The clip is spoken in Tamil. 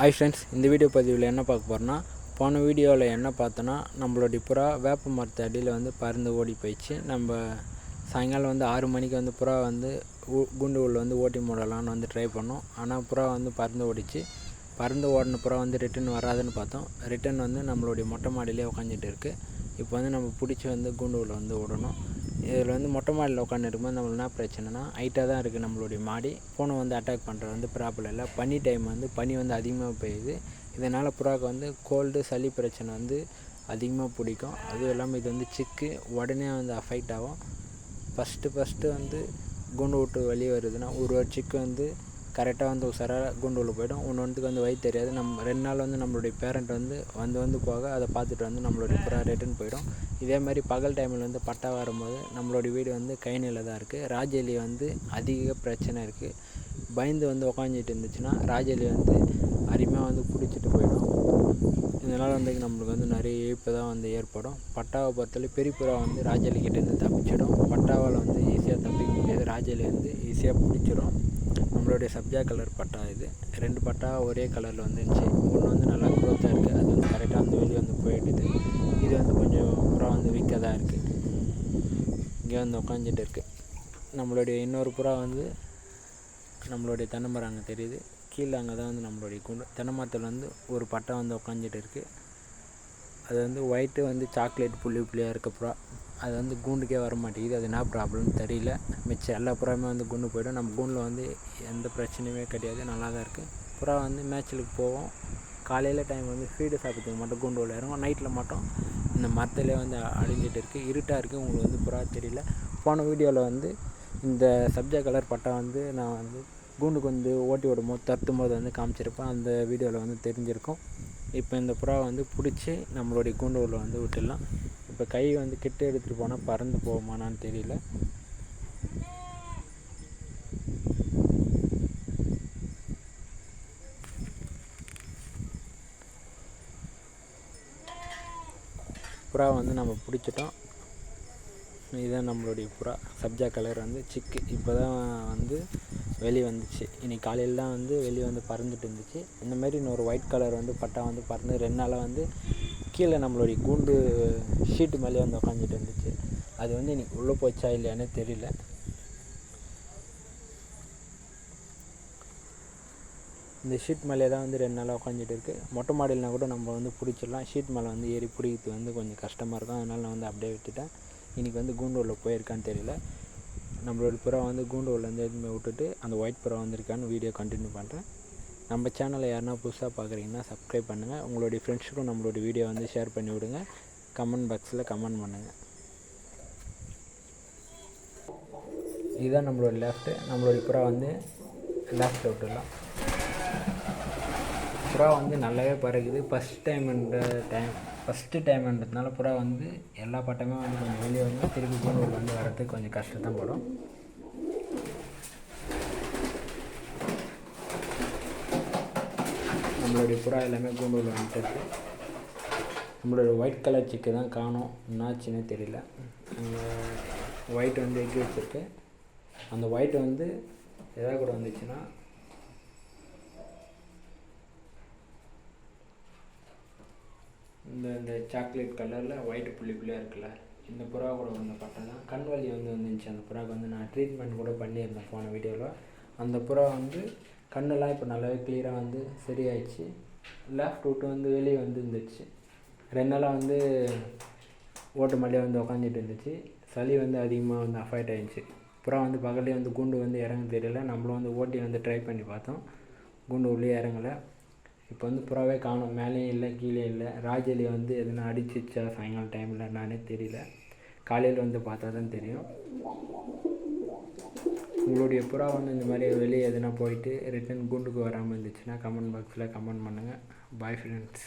ஹாய் ஃப்ரெண்ட்ஸ் இந்த வீடியோ பதிவில் என்ன பார்க்க போகிறோன்னா போன வீடியோவில் என்ன பார்த்தோன்னா நம்மளுடைய புறா வேப்ப மரத்து அடியில் வந்து பறந்து ஓடி போயிடுச்சு. நம்ம சாயங்காலம் வந்து ஆறு மணிக்கு வந்து புறா வந்து குண்டு உள்ள வந்து ஓட்டி மூடலான்னு வந்து ட்ரை பண்ணோம். ஆனால் புறா வந்து பறந்து ஓடிச்சு. பறந்து ஓடின புறா வந்து ரிட்டன் வராதுன்னு பார்த்தோம். ரிட்டன் வந்து நம்மளுடைய மொட்டை மாடியிலே உட்காந்துட்டு இருக்குது இப்போ வந்து நம்ம பிடிச்சி வந்து குண்டு உள்ள வந்து விடணும் இதில் வந்து மொட்டை மாடியில் உட்காந்துருக்கும்போது நம்மளுக்கு என்ன பிரச்சனைனா ஹைட்டாக தான் இருக்குது நம்மளுடைய மாடி. ஃபோனை வந்து அட்டாக் பண்ணுறது வந்து ப்ராப்ளம் இல்லை. பனி டைம் வந்து பனி வந்து அதிகமாக பெய்யுது. இதனால் புறாக்கு வந்து கோல்டு சளி பிரச்சனை வந்து அதிகமாக பிடிக்கும். அதுவும் இல்லாமல் இது வந்து சிக்கு. உடனே வந்து அஃபெக்ட் ஆகும். ஃபஸ்ட்டு ஃபஸ்ட்டு வந்து குண்டு விட்டு வெளியே வருதுன்னா ஒரு சிக்கு வந்து கரெக்டாக வந்து உசாராக குண்டு உள்ள போயிடும். ஒன்று வந்து வயிறு தெரியாது. நம்ம ரெண்டு நாள் வந்து நம்மளுடைய பேரண்ட் வந்து வந்து வந்து போக அதை பார்த்துட்டு வந்து நம்மளுடைய புறா ரிட்டன் போயிடும். இதே மாதிரி பகல் டைமில் வந்து பட்டா வரும்போது நம்மளுடைய வீடு வந்து கைநில தான் இருக்குது ராஜேலி வந்து அதிக பிரச்சனை இருக்குது பயந்து வந்து உக்காந்துட்டு இருந்துச்சுன்னா ராஜேலி வந்து அருமையாக வந்து பிடிச்சிட்டு போயிடும். இதனால் வந்து நம்மளுக்கு வந்து நிறைய இழப்பு தான் வந்து ஏற்படும். பட்டாவை பொறுத்தவரை பெரிய புறா வந்து ராஜலி கிட்டேருந்து தப்பிச்சிடும். பட்டாவால் வந்து ஈஸியாக தப்பிக்க முடியாது. ராஜலி வந்து ஈஸியாக பிடிச்சிடும் நம்மளுடைய சப்ஜா கலர் பட்டா இது. ரெண்டு பட்டா ஒரே கலரில் வந்துருந்துச்சு ஒன்று வந்து நல்லா க்ரோத்தாக இருக்குது அது வந்து கரெக்டாக அந்த வெளியே வந்து போயிடுது இது வந்து கொஞ்சம் புறா வந்து வீக்காக தான் இருக்குது இங்கே வந்து உட்காந்துட்டு இருக்குது நம்மளுடைய இன்னொரு புறா வந்து நம்மளுடைய தென்னை மரம் அங்கே தெரியுது. கீழே அங்கே தான் வந்து நம்மளுடைய குண்டு தென்னை மரத்தில் வந்து ஒரு பட்டா வந்து உட்காந்துட்டு இருக்குது அது வந்து ஒயிட்டு வந்து சாக்லேட் புள்ளி புள்ளியாக இருக்கப்புறம் புறா. அது வந்து கூண்டுக்கே வர மாட்டேங்குது. அது என்ன ப்ராப்ளம்னு தெரியல. மிச்சம் எல்லா புறாவுமே வந்து குண்டு போய்டும். நம்ம கூண்டில் வந்து எந்த பிரச்சனையுமே கிடையாது. நல்லா தான் இருக்குது புறா வந்து மேட்சலுக்கு போவோம் காலையில் டைம் வந்து ஃபீடு சாப்பிட்றதுக்கு மட்டும் கூண்டு விளையாடுவோம் நைட்டில் மட்டும் இந்த மரத்துலேயே வந்து அழிஞ்சிட்டு இருக்குது இருட்டாக இருக்குது உங்களுக்கு வந்து புறா தெரியல. போன வீடியோவில் வந்து இந்த சப்ஜா கலர் பட்டா வந்து நான் வந்து கூண்டுக்கு வந்து ஓட்டி விடும்போது தட்டும் போது வந்து காமிச்சிருப்பேன். அந்த வீடியோவில் வந்து தெரிஞ்சிருக்கும். இப்போ இந்த புறா வந்து பிடிச்சி நம்மளுடைய கூண்டு உள்ள வந்து விட்டுடலாம். இப்போ கை வந்து கிட்ட எடுத்துகிட்டு போனால் பறந்து போகுமானான்னு தெரியல. புறா வந்து நம்ம பிடிச்சிட்டோம். இதுதான் நம்மளுடைய புறா. சப்ஜா கலர் வந்து சிக்கு. இப்போ தான் வந்து வெளியே வந்துச்சு. இன்னைக்கு காலையில் தான் வந்து வெளியே வந்து பறந்துட்டு இருந்துச்சு. இந்த மாதிரி இன்னொரு ஒயிட் கலர் வந்து பட்டா வந்து பறந்து ரெண்டு நாளாக வந்து கீழே நம்மளுடைய கூண்டு ஷீட்டு மேலே வந்து உக்காந்துட்டு இருந்துச்சு. அது வந்து இன்றைக்கி உள்ளே போச்சா இல்லையானே தெரியல. இந்த ஷீட் மேலே தான் வந்து ரெண்டு நாளாக உட்காந்துட்டு இருக்குது மொட்டை மாடியில்னா கூட நம்ம வந்து பிடிச்சிடலாம். ஷீட் மேலே வந்து ஏறி பிடிக்கிறது வந்து கொஞ்சம் கஷ்டமாக இருக்கும். அதனால் நான் வந்து அப்படியே விட்டுட்டேன். இன்றைக்கி வந்து கூண்டோலில் போயிருக்கான்னு தெரியல. நம்மளோட புறா வந்து கூண்டு எதுவுமே விட்டுட்டு அந்த ஒயிட் புறா வந்திருக்கான்னு வீடியோ கண்டினியூ பண்ணுறேன் நம்ம சேனலை யாருனா புதுசாக பார்க்குறீங்கன்னா சப்ஸ்கிரைப் பண்ணுங்கள் உங்களுடைய ஃப்ரெண்ட்ஸுக்கும் நம்மளோட வீடியோ வந்து ஷேர் பண்ணி விடுங்க. கமெண்ட் பாக்ஸில் கமெண்ட் பண்ணுங்கள் இதுதான் நம்மளோட லெஃப்ட்டு நம்மளுடைய புறா வந்து லெஃப்ட் விட்டுடலாம். புறா வந்து நல்லாவே பறக்குது. ஃபஸ்ட் டைம்ன்ற டைம் ஃபஸ்ட்டு டைம்ன்றதுனால புறா வந்து எல்லா பட்டமே வந்து கொஞ்சம் வெளியே வந்து திருப்பி கொண்டு வந்து வரதுக்கு கொஞ்சம் கஷ்டத்தான் படும். நம்மளுடைய புறா எல்லாமே கூண்டூரில் வந்துட்டு நம்மளுடைய நம்மளோட ஒயிட் கலர் சிக்கு தான் காணும். என்னாச்சுன்னே தெரியல. ஒயிட் வந்து எக்கி வச்சுருக்கு. அந்த ஒயிட் வந்து எதாவது கூட வந்துச்சுன்னா இந்த இந்த சாக்லேட் கலரில் ஒயிட் புள்ளி புள்ளியாக இருக்குல்ல இந்த புறா கூட வந்த பட்டை கண் வலி வந்து வந்துருந்துச்சு அந்த புறாவுக்கு வந்து நான் ட்ரீட்மெண்ட் கூட பண்ணியிருந்தேன் போன வீடியோவில் அந்த புறா வந்து கண்ணெல்லாம் இப்போ நல்லாவே கிளியராக வந்து சரியாயிடுச்சு. லெஃப்ட் விட்டு வந்து வெளியே வந்து இருந்துச்சு. ரெண்டு நாளாக வந்து ஓட்டு மலையே வந்து உக்காந்துட்டு இருந்துச்சு. சளி வந்து அதிகமாக வந்து அஃபாய்ட் ஆயிடுச்சு. புறா வந்து பகல்லே வந்து குண்டு வந்து இறங்க தெரியல. நம்மளும் வந்து ஓட்டி வந்து ட்ரை பண்ணி பார்த்தோம். குண்டு உள்ளே இறங்கலை. இப்போ வந்து புறாவே காணும். மேலேயும் இல்லை கீழே இல்லை. ராஜலி வந்து எதுனா அடிச்சிச்சா சாயங்காலம் டைமில் நானே தெரியல. காலையில் வந்து பார்த்தா தான் தெரியும். உங்களுடைய புறா வந்து இந்த மாதிரி வெளியே எதுனா போயிட்டு ரிட்டன் கூண்டுக்கு வராமல் இருந்துச்சுன்னா கமெண்ட் பாக்ஸில் கமெண்ட் பண்ணுங்கள் பாய் ஃப்ரெண்ட்ஸ்